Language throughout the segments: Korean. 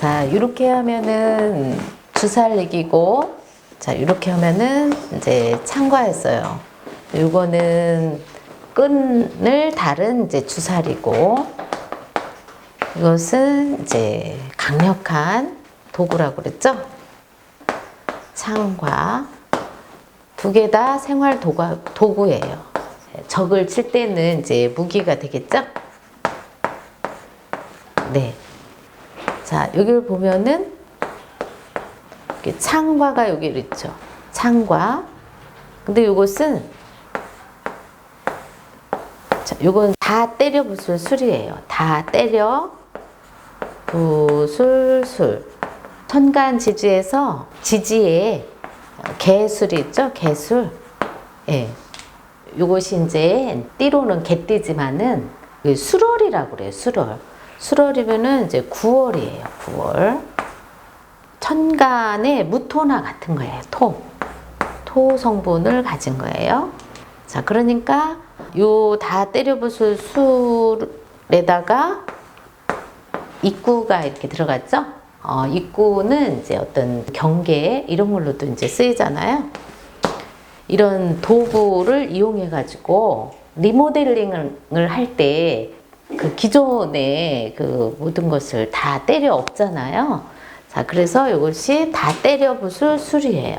자, 이렇게 하면은 주살리기고, 자, 이렇게 하면은 이제 창과했어요. 요거는 끈을 다른 이제 주살이고, 이것은 이제 강력한 도구라고 그랬죠? 창과 두 개 다 생활 도구, 도구예요. 적을 칠 때는 이제 무기가 되겠죠? 네. 자, 여기를 보면은 이렇게 창과가 여기 있죠. 창과. 근데 이것은 자, 요건 다 때려 부술 술이에요. 다 때려 부술 술. 천간 지지에서 지지에 개술이 있죠? 개술. 예. 요것이 이제 띠로는 개띠지만은 그 수월이라고 그래요. 수월. 수월이면은 이제 9월이에요. 9월. 천간의 무토나 같은 거예요. 토. 토 성분을 가진 거예요. 자, 그러니까 요 다 때려 부술 술에다가 입구가 이렇게 들어갔죠? 어, 입구는 이제 어떤 경계 이런 걸로도 이제 쓰이잖아요. 이런 도구를 이용해 가지고 리모델링을 할 때 그 기존의 그 모든 것을 다 때려 없잖아요. 자, 그래서 이것이 다 때려 부술 술이에요.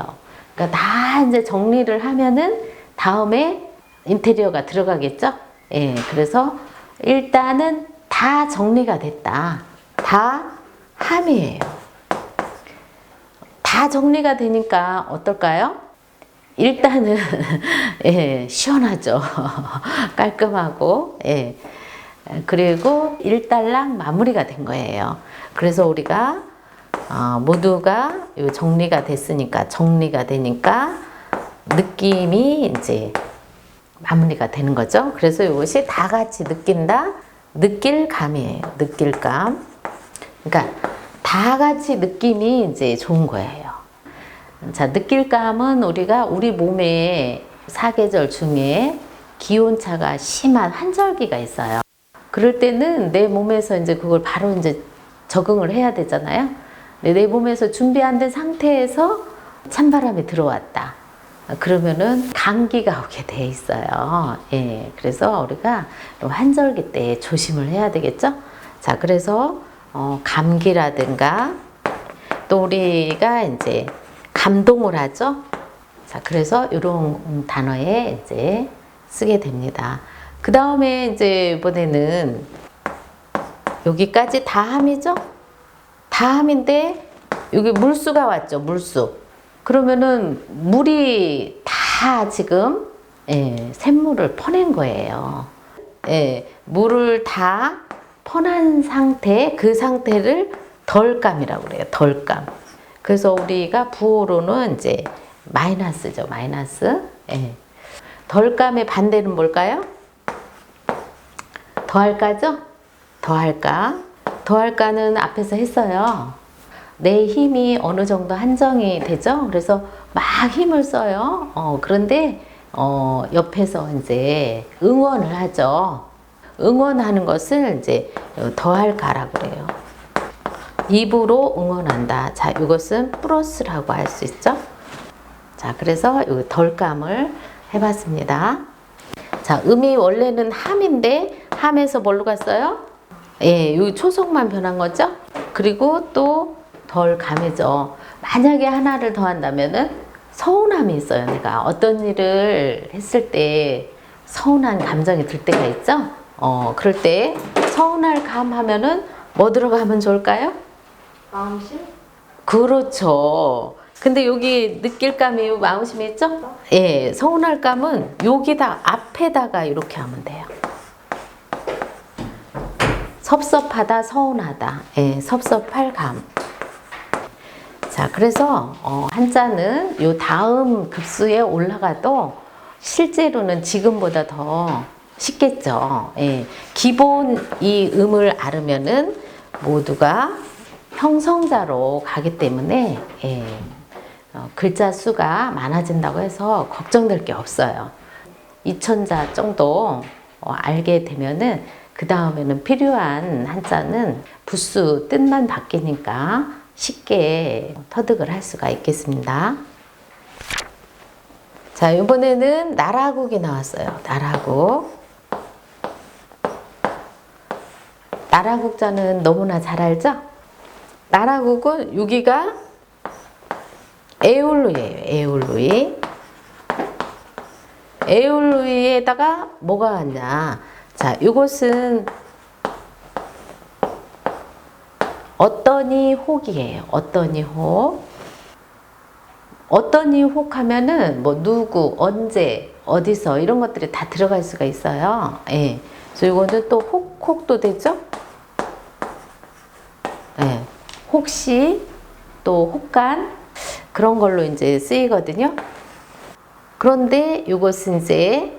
그러니까 다 이제 정리를 하면은 다음에 인테리어가 들어가겠죠? 예, 그래서 일단은 다 정리가 됐다. 다 함이에요. 다 정리가 되니까 어떨까요? 일단은 예, 시원하죠. 깔끔하고 예. 그리고 일단락 마무리가 된 거예요. 그래서 우리가 어, 모두가 요 정리가 됐으니까 정리가 되니까 느낌이 이제 마무리가 되는 거죠. 그래서 이것이 다 같이 느낀다, 느낄 감이에요. 느낄 감. 그러니까 다 같이 느낌이 이제 좋은 거예요. 자, 느낄 감은 우리가 우리 몸에 사계절 중에 기온차가 심한 환절기가 있어요. 그럴 때는 내 몸에서 이제 그걸 바로 이제 적응을 해야 되잖아요. 내 몸에서 준비 안 된 상태에서 찬바람이 들어왔다. 그러면은 감기가 오게 돼 있어요. 예. 그래서 우리가 환절기 때 조심을 해야 되겠죠? 자, 그래서 어, 감기라든가 또 우리가 이제 감동을 하죠. 자, 그래서 이런 단어에 이제 쓰게 됩니다. 그 다음에 이제 이번에는 여기까지 다 함이죠? 다 함인데 여기 물수가 왔죠, 물수. 그러면은 물이 다 지금 예, 샘물을 퍼낸 거예요. 예, 물을 다 퍼난 상태, 그 상태를 덜감이라고 그래요. 덜감. 그래서 우리가 부호로는 이제 마이너스죠. 마이너스. 예. 덜감의 반대는 뭘까요? 더할까죠? 더할까? 더할까는 앞에서 했어요. 내 힘이 어느 정도 한정이 되죠. 그래서 막 힘을 써요. 어, 그런데 어, 옆에서 이제 응원을 하죠. 응원하는 것을 이제 더할까라고 그래요. 입으로 응원한다. 자, 이것은 플러스라고 할 수 있죠. 자, 그래서 이 덜감을 해봤습니다. 자, 음이 원래는 함인데 함에서 뭘로 갔어요? 예, 이 초성만 변한 거죠. 그리고 또 덜 감해져. 만약에 하나를 더 한다면은 서운함이 있어요. 내가 어떤 일을 했을 때 서운한 감정이 들 때가 있죠. 어, 그럴 때 서운할 감 하면은 뭐 들어가면 좋을까요? 마음심? 그렇죠. 근데 여기 느낄 감이 마음심이 있죠? 예, 서운할 감은 여기다 앞에다가 이렇게 하면 돼요. 섭섭하다, 서운하다. 예, 섭섭할 감. 자, 그래서 어, 한자는 요 다음 급수에 올라가도 실제로는 지금보다 더 쉽겠죠. 예, 기본 이 음을 알으면은 모두가 형성자로 가기 때문에 예, 어, 글자 수가 많아진다고 해서 걱정될 게 없어요. 2천자 정도 어, 알게 되면은 그 다음에는 필요한 한자는 부수 뜻만 바뀌니까 쉽게 터득을 할 수가 있겠습니다. 자, 이번에는 나라국이 나왔어요. 나라국. 나라국자는 너무나 잘 알죠? 나라국은 여기가 에올루이에요. 에올루이. 에올루이에다가 뭐가 왔냐? 자, 이것은 어떠니 혹이에요. 어떠니 혹. 어떠니 혹 하면은 뭐 누구, 언제, 어디서 이런 것들이 다 들어갈 수가 있어요. 예. 그래서 이거는 또 혹, 혹도 되죠? 예. 혹시 또 혹간 그런 걸로 이제 쓰이거든요. 그런데 이것은 이제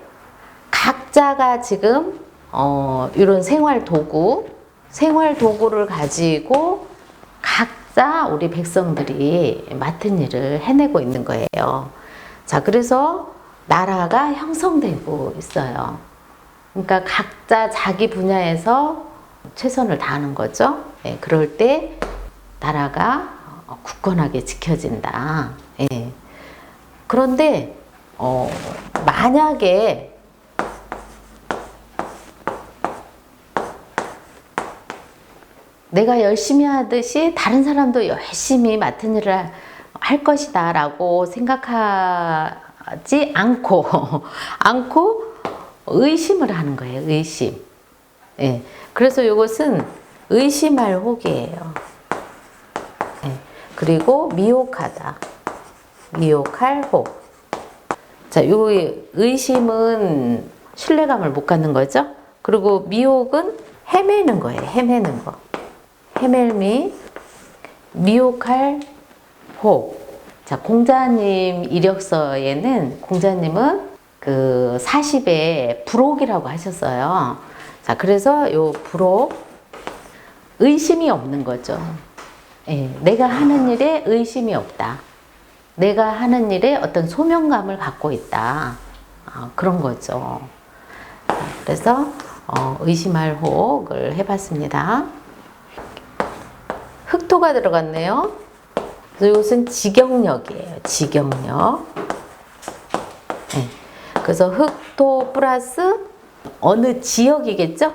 각자가 지금 어, 이런 생활 도구, 생활 도구를 가지고 각자 우리 백성들이 맡은 일을 해내고 있는 거예요. 자, 그래서 나라가 형성되고 있어요. 그러니까 각자 자기 분야에서 최선을 다하는 거죠. 예, 그럴 때 나라가 굳건하게 지켜진다. 예. 그런데 어, 만약에 내가 열심히 하듯이 다른 사람도 열심히 맡은 일을 할 것이다 라고 생각하지 않고, 않고 의심을 하는 거예요. 의심. 예. 그래서 이것은 의심할 혹이에요. 예. 그리고 미혹하다. 미혹할 혹. 자, 요 의심은 신뢰감을 못 갖는 거죠. 그리고 미혹은 헤매는 거예요. 헤매는 거. 헤멜미, 미혹할 혹. 자, 공자님 이력서에는 공자님은 그 40에 불혹이라고 하셨어요. 자, 그래서 요 불혹, 의심이 없는 거죠. 예, 내가 하는 일에 의심이 없다. 내가 하는 일에 어떤 소명감을 갖고 있다. 아, 그런 거죠. 그래서 어, 의심할 혹을 해봤습니다. 흑토가 들어갔네요. 그래서 이것은 직영력이에요. 직영력. 네. 그래서 흑토 플러스 어느 지역이겠죠?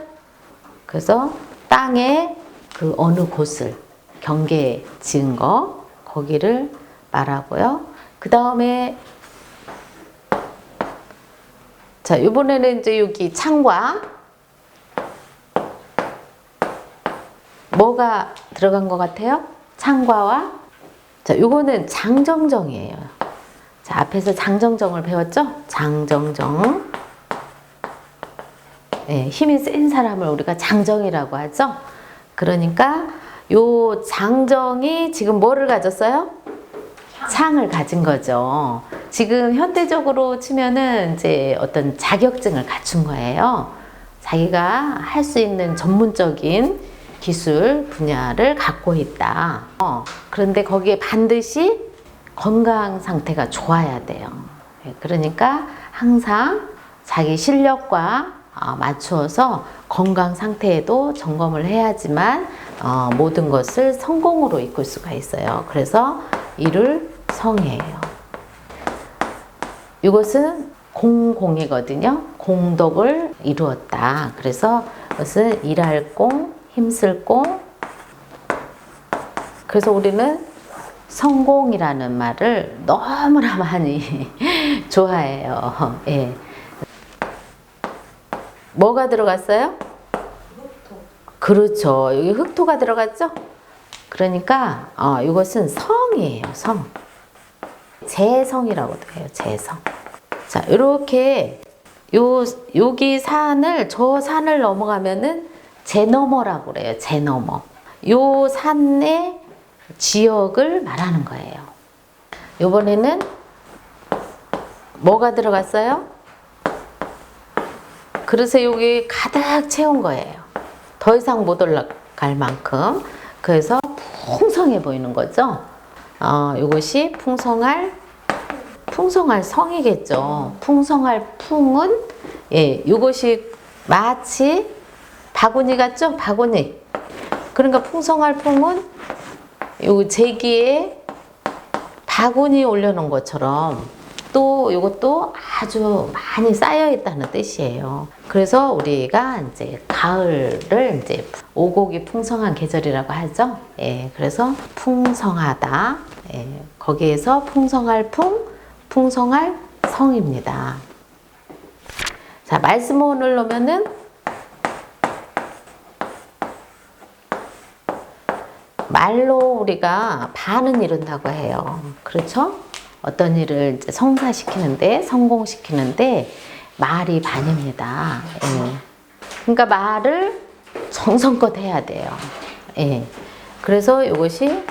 그래서 땅의 그 어느 곳을 경계 지은 거 거기를 말하고요. 그 다음에 자 이번에는 이제 여기 창과 뭐가 들어간 것 같아요? 창과와 자 요거는 장정정이에요. 자 앞에서 장정정을 배웠죠? 장정정 네, 힘이 센 사람을 우리가 장정이라고 하죠. 그러니까 요 장정이 지금 뭐를 가졌어요? 창을 가진 거죠. 지금 현대적으로 치면은 이제 어떤 자격증을 갖춘 거예요. 자기가 할 수 있는 전문적인 기술 분야를 갖고 있다. 어, 그런데 거기에 반드시 건강 상태가 좋아야 돼요. 예, 그러니까 항상 자기 실력과 어, 맞추어서 건강 상태에도 점검을 해야지만 어, 모든 것을 성공으로 이끌 수가 있어요. 그래서 이를 성이에요. 이것은 공공이거든요. 공덕을 이루었다. 그래서 이것은 일할 공, 힘쓸 공. 그래서 우리는 성공이라는 말을 너무나 많이 좋아해요. 예. 뭐가 들어갔어요? 그렇죠. 여기 흑토가 들어갔죠? 그러니까 어, 이것은 성이에요. 성. 재성이라고도 해요. 재성. 자, 이렇게 요 여기 산을 저 산을 넘어가면은 제너머라고 그래요. 제너머. 요 산의 지역을 말하는 거예요. 이번에는 뭐가 들어갔어요? 그릇에 여기 가득 채운 거예요. 더 이상 못 올라갈 만큼. 그래서 풍성해 보이는 거죠. 어, 이것이 풍성할 풍성할 성이겠죠. 풍성할 풍은 예, 이것이 마치 바구니 같죠? 바구니. 그러니까 풍성할 풍은 요 제기에 바구니 올려놓은 것처럼 또 이것도 아주 많이 쌓여 있다는 뜻이에요. 그래서 우리가 이제 가을을 이제 오곡이 풍성한 계절이라고 하죠. 예, 그래서 풍성하다. 예, 거기에서 풍성할 풍, 풍성할 성입니다. 자, 말씀원을 놓으면은 말로 우리가 반은 이룬다고 해요. 그렇죠? 어떤 일을 성사시키는데, 성공시키는데, 말이 반입니다. 예. 그러니까 말을 정성껏 해야 돼요. 예. 그래서 이것이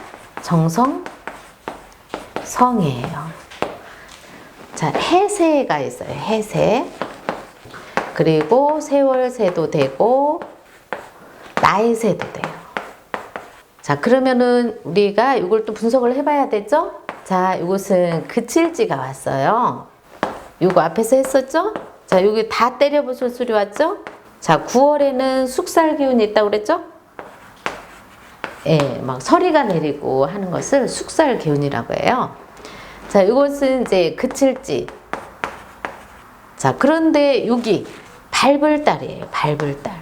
정성, 성이에요. 자, 해세가 있어요. 해세. 그리고 세월세도 되고, 나이세도 돼요. 자, 그러면은 우리가 이걸 또 분석을 해봐야 되죠? 자, 이것은 그칠지가 왔어요. 이거 앞에서 했었죠? 자, 여기 다 때려부술 소리 왔죠? 자, 9월에는 숙살 기운이 있다고 그랬죠? 예, 막 서리가 내리고 하는 것을 숙살 기운이라고 해요. 자, 이것은 이제 그칠지. 자, 그런데 여기 밟을 달이에요. 밟을 달.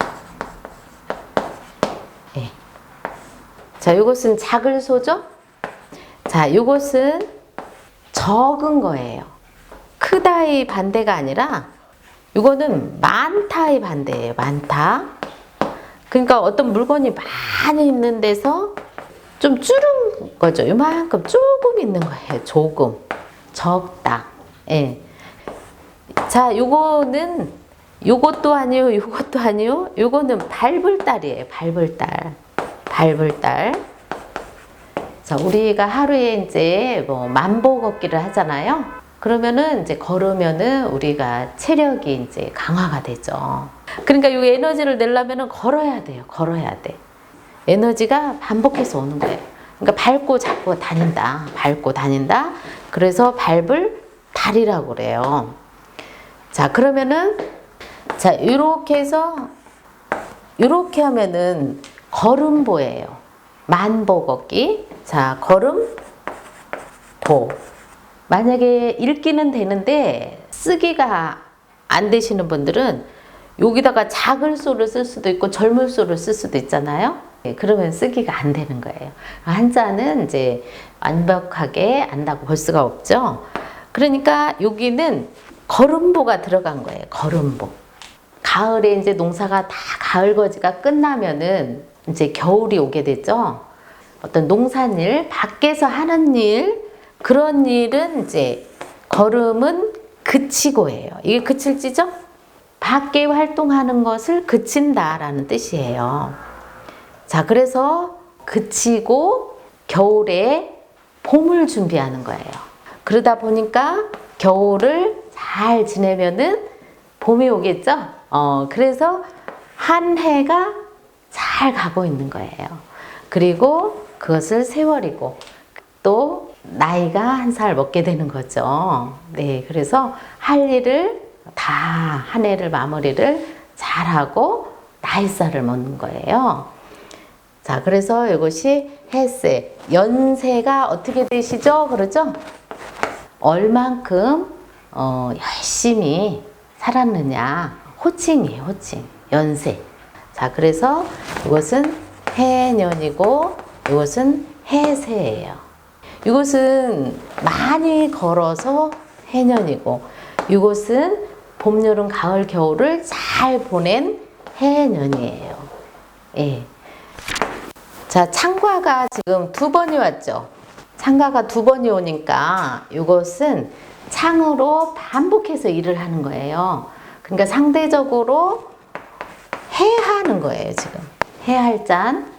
예. 자, 이것은 작을 소죠? 자, 이것은 적은 거예요. 크다의 반대가 아니라 이거는 많다의 반대예요. 많다. 그러니까 어떤 물건이 많이 있는 데서 좀 줄은 거죠. 이만큼 조금 있는 거예요. 조금. 적다. 예. 자, 요거는 요것도 아니요. 요것도 아니요. 요거는 밟을 달이에요. 밟을 달. 밟을 달. 자, 우리가 하루에 이제 뭐 만보 걷기를 하잖아요. 그러면은 이제 걸으면은 우리가 체력이 이제 강화가 되죠. 그러니까 이 에너지를 내려면은 걸어야 돼요. 걸어야 돼. 에너지가 반복해서 오는 거예요. 그러니까 밟고 잡고 다닌다. 밟고 다닌다. 그래서 밟을 달이라고 그래요. 자, 그러면은 자, 이렇게 해서 이렇게 하면은 걸음보예요. 만보 걷기. 자, 걸음 보. 만약에 읽기는 되는데 쓰기가 안 되시는 분들은 여기다가 작을 소를 쓸 수도 있고 젊을 소를 쓸 수도 있잖아요. 예, 그러면 쓰기가 안 되는 거예요. 한자는 이제 완벽하게 안다고 볼 수가 없죠. 그러니까 여기는 걸음보가 들어간 거예요. 걸음보. 가을에 이제 농사가 다 가을 거지가 끝나면은 이제 겨울이 오게 되죠. 어떤 농산일, 밖에서 하는 일, 그런 일은 이제 걸음은 그치고예요. 이게 그칠지죠? 밖에 활동하는 것을 그친다라는 뜻이에요. 자, 그래서 그치고 겨울에 봄을 준비하는 거예요. 그러다 보니까 겨울을 잘 지내면은 봄이 오겠죠? 어, 그래서 한 해가 잘 가고 있는 거예요. 그리고 그것을 세월이고 또 나이가 한 살 먹게 되는 거죠. 네, 그래서 할 일을 다 한 해를 마무리를 잘하고 나이살을 먹는 거예요. 자, 그래서 이것이 햇세, 연세가 어떻게 되시죠? 그러죠? 얼만큼 어, 열심히 살았느냐. 호칭이에요, 호칭. 연세. 자, 그래서 이것은 해년이고 이것은 해세예요. 이것은 많이 걸어서 해년이고 이것은 봄, 여름, 가을, 겨울을 잘 보낸 해년이에요. 예. 자, 창과가 지금 두 번이 왔죠. 창과가 두 번이 오니까 이것은 창으로 반복해서 일을 하는 거예요. 그러니까 상대적으로 해하는 거예요, 지금. 해할 잔.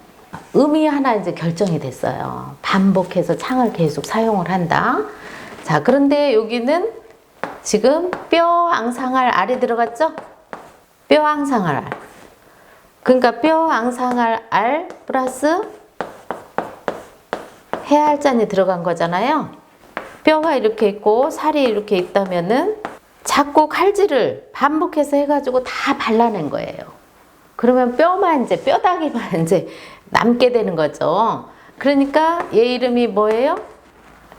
의미 하나 이제 결정이 됐어요. 반복해서 창을 계속 사용을 한다. 자, 그런데 여기는 지금 뼈 앙상할 알이 들어갔죠? 뼈 앙상할 알. 그러니까 뼈 앙상할 알 플러스 해할 잔이 들어간 거잖아요. 뼈가 이렇게 있고 살이 이렇게 있다면은 자꾸 칼질을 반복해서 해가지고 다 발라낸 거예요. 그러면 뼈만 이제 뼈다귀만 이제 남게 되는 거죠. 그러니까 얘 이름이 뭐예요?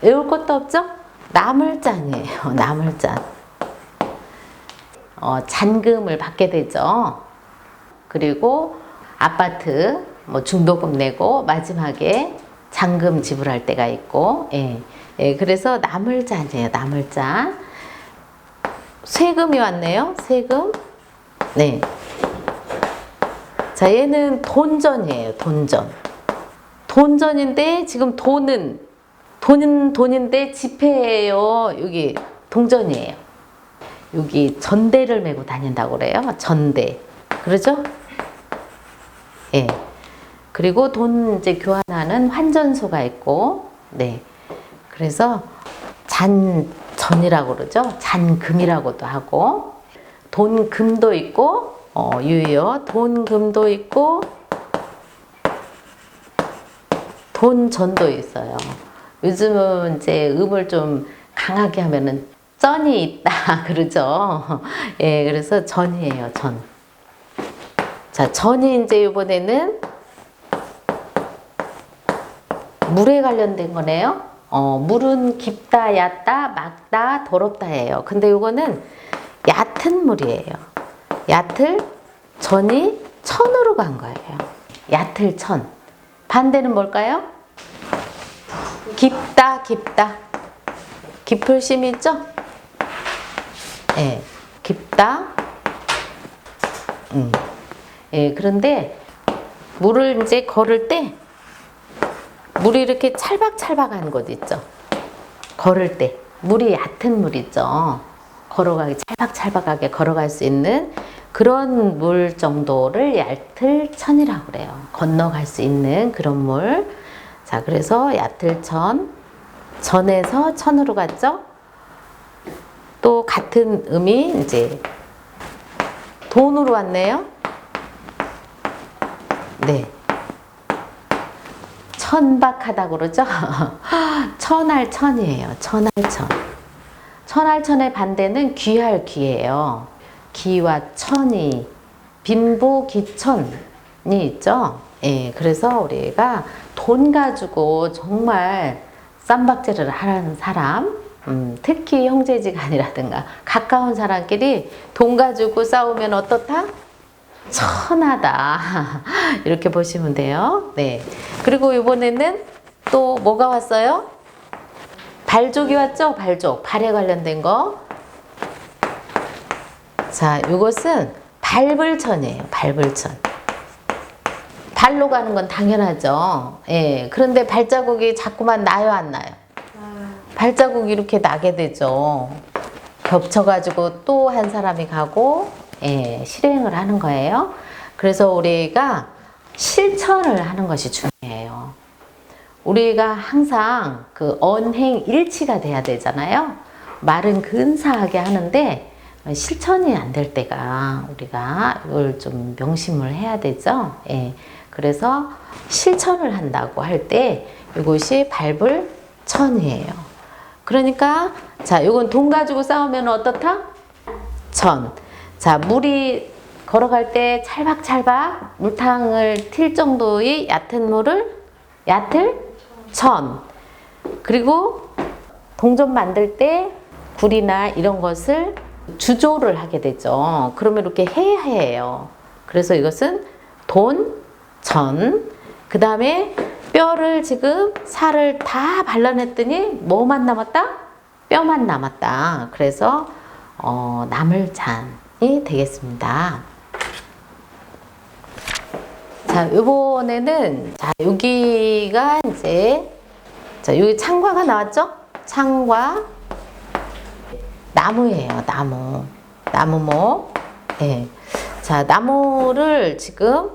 외울 것도 없죠? 나물잔이에요. 나물잔. 어, 잔금을 받게 되죠. 그리고 아파트 뭐 중도금 내고 마지막에 잔금 지불할 때가 있고, 예. 예, 그래서 나물잔이에요. 나물잔. 세금이 왔네요. 세금. 네. 자, 얘는 돈전이에요. 돈전. 돈전인데 지금 돈은 돈은 돈인데 지폐예요. 여기 동전이에요. 여기 전대를 메고 다닌다고 그래요. 전대. 그러죠? 예. 그리고 돈 이제 교환하는 환전소가 있고, 네. 그래서 잔전이라고 그러죠. 잔금이라고도 하고, 돈금도 있고, 어, 유효. 돈금도 있고, 돈전도 있어요. 요즘은 이제 음을 좀 강하게 하면은 쩐이 있다 그러죠. 예, 그래서 전이에요, 전. 자, 전이 이제 이번에는 물에 관련된 거네요. 어, 물은 깊다, 얕다, 맑다, 더럽다예요. 근데 이거는 얕은 물이에요. 얕을 전이 천으로 간 거예요. 얕을 천. 반대는 뭘까요? 깊다, 깊다. 깊을 심 있죠? 예, 깊다. 음. 예, 그런데 물을 이제 걸을 때 물이 이렇게 찰박찰박한 곳 있죠. 걸을 때 물이 얕은 물 있죠. 걸어가기 찰박찰박하게 걸어갈 수 있는 그런 물 정도를 얕을 천이라고 그래요. 건너갈 수 있는 그런 물. 자, 그래서 얕을 천. 전에서 천으로 갔죠. 또 같은 음이 이제 돈으로 왔네요. 네. 천박하다 그러죠? 천할 천이에요. 천할 천. 천할 천의 반대는 귀할 귀예요. 기와 천이 빈부기천이 있죠. 예, 그래서 우리가 돈 가지고 정말 쌈박질을 하는 사람, 음, 특히 형제지간이라든가 가까운 사람끼리 돈 가지고 싸우면 어떻다? 천하다. 이렇게 보시면 돼요. 네. 그리고 이번에는 또 뭐가 왔어요? 발족이 왔죠? 발족. 발에 관련된 거. 자, 이것은 발불천이에요. 발불천. 발로 가는 건 당연하죠. 예. 그런데 발자국이 자꾸만 나요, 안 나요? 발자국이 이렇게 나게 되죠. 겹쳐가지고 또 한 사람이 가고, 예, 실행을 하는 거예요. 그래서 우리가 실천을 하는 것이 중요해요. 우리가 항상 그 언행 일치가 돼야 되잖아요. 말은 근사하게 하는데 실천이 안 될 때가 우리가 이걸 좀 명심을 해야 되죠. 예. 그래서 실천을 한다고 할 때 이것이 발불천이에요. 그러니까 자, 이건 돈 가지고 싸우면 어떻다? 천. 자, 물이 걸어갈 때 찰박찰박 물탕을 튈 정도의 얕은 물을 얕을 천. 그리고 동전 만들 때 굴이나 이런 것을 주조를 하게 되죠. 그러면 이렇게 해야 해요. 그래서 이것은 돈, 전. 그 다음에 뼈를 지금 살을 다 발라냈더니 뭐만 남았다? 뼈만 남았다. 그래서 어, 남을 잔이 되겠습니다. 자, 이번에는 자, 여기가 이제 자, 여기 창과가 나왔죠? 창과 나무예요, 나무. 나무목. 예. 자, 나무를 지금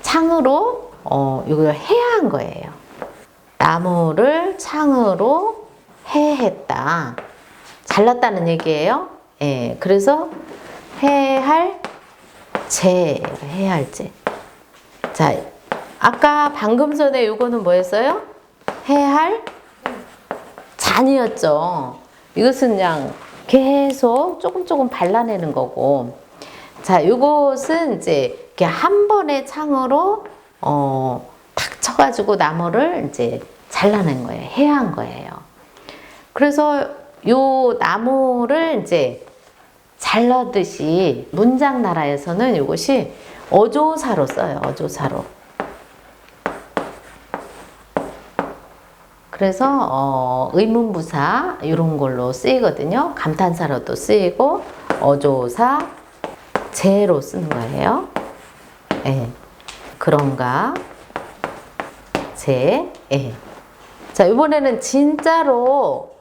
창으로 어, 이걸 해한 거예요. 나무를 창으로 해했다. 잘랐다는 얘기예요. 예. 그래서 해할 재, 해할 재. 자, 아까 방금 전에 요거는 뭐였어요? 해할 잔이었죠. 이것은 그냥 계속 조금 조금 발라내는 거고. 자, 요것은 이제 이렇게 한 번의 창으로 어, 탁 쳐가지고 나무를 이제 잘라낸 거예요. 해한 거예요. 그래서 요 나무를 이제 잘라듯이 문장 나라에서는 이것이 어조사로 써요. 어조사로. 그래서 어, 의문부사 이런 걸로 쓰이거든요. 감탄사로도 쓰이고 어조사, 제로 쓰는 거예요. 예. 그런가? 제, 예. 자, 이번에는 진짜로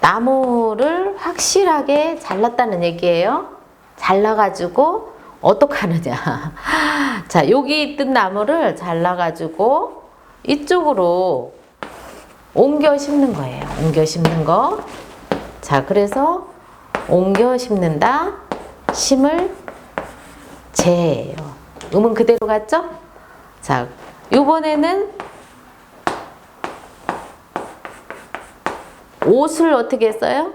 나무를 확실하게 잘랐다는 얘기예요. 잘라가지고 어떡하느냐. 자, 여기 있던 나무를 잘라가지고 이쪽으로 옮겨 심는 거예요. 옮겨 심는 거. 자, 그래서 옮겨 심는다. 심을 재예요. 음은 그대로 갔죠? 자, 요번에는 옷을 어떻게 했어요?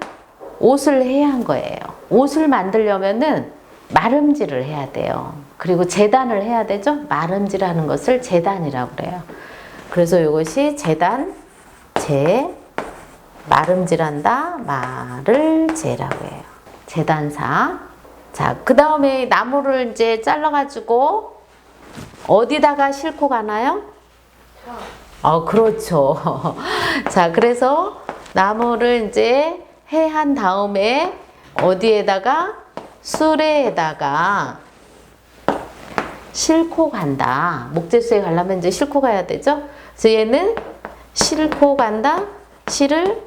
옷을 해야 한 거예요. 옷을 만들려면은 마름질을 해야 돼요. 그리고 재단을 해야 되죠? 마름질하는 것을 재단이라고 그래요. 그래서 이것이 재단, 재, 마름질한다, 말을 재라고 해요. 재단사. 자, 그 다음에 나무를 이제 잘라가지고 어디다가 싣고 가나요? 어, 그렇죠. 자, 그래서 나무를 이제 해한 다음에 어디에다가 수레에다가 싣고 간다. 목재수에 가려면 이제 싣고 가야 되죠. 그래서 얘는 싣고 간다. 실을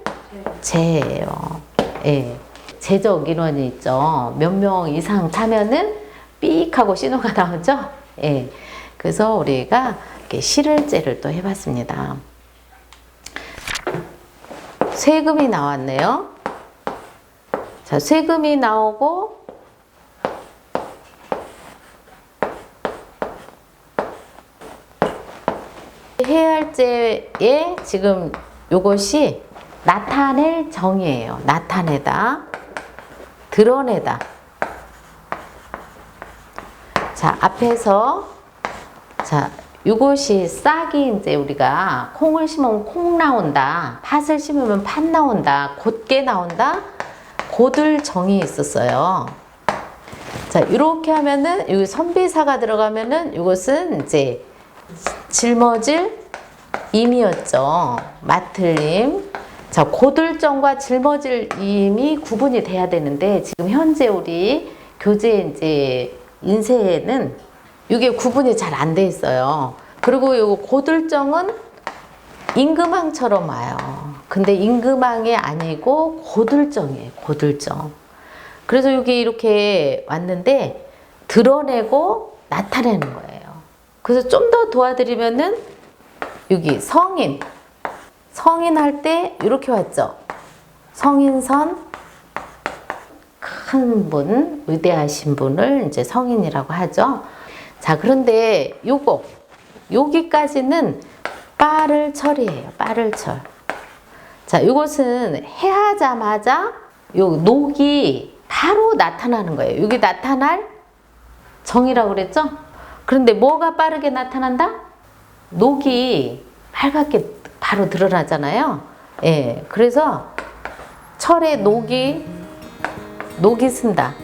재예요. 예. 제적 인원이 있죠. 몇 명 이상 타면은 삑 하고 신호가 나오죠. 예. 그래서 우리가 이렇게 실을 재를 또 해봤습니다. 세금이 나왔네요. 자, 세금이 나오고 해할제에 지금 요것이 나타낼 정의예요. 나타내다, 드러내다. 자, 앞에서 자, 이것이 싹이 이제 우리가 콩을 심으면 콩 나온다. 팥을 심으면 팥 나온다. 곧게 나온다. 곧을 정이 있었어요. 자, 이렇게 하면은 여기 선비사가 들어가면은 이것은 이제 짊어질 임이었죠. 맡을임. 자, 고들정과 짊어질 임이 구분이 돼야 되는데 지금 현재 우리 교재 이제 인쇄에는 이게 구분이 잘 안 돼 있어요. 그리고 요 고들정은 임금왕처럼 와요. 근데 임금왕이 아니고 고들정이에요. 고들정. 그래서 여기 이렇게 왔는데 드러내고 나타내는 거예요. 그래서 좀 더 도와드리면은 여기 성인. 성인 할 때 이렇게 왔죠. 성인선 큰 분, 위대하신 분을 이제 성인이라고 하죠. 자, 그런데 요거 여기까지는 빠를 철이에요. 빠를 철. 자, 이것은 해하자마자 요 녹이 바로 나타나는 거예요. 여기 나타날 정이라고 그랬죠? 그런데 뭐가 빠르게 나타난다? 녹이 빨갛게 바로 드러나잖아요. 예. 그래서 철에 녹이 녹이 쓴다.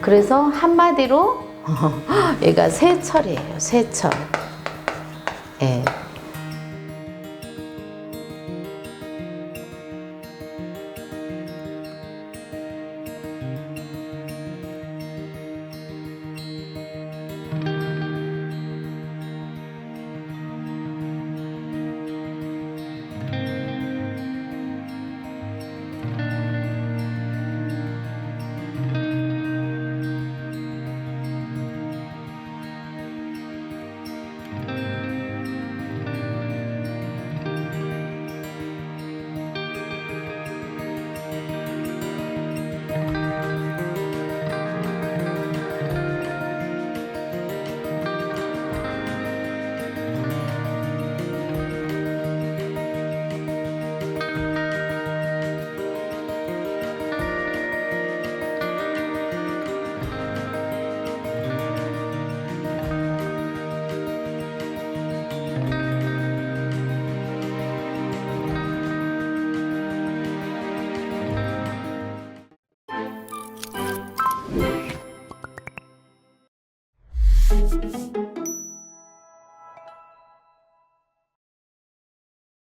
그래서 한마디로 얘가 세철이에요. 세철. 예.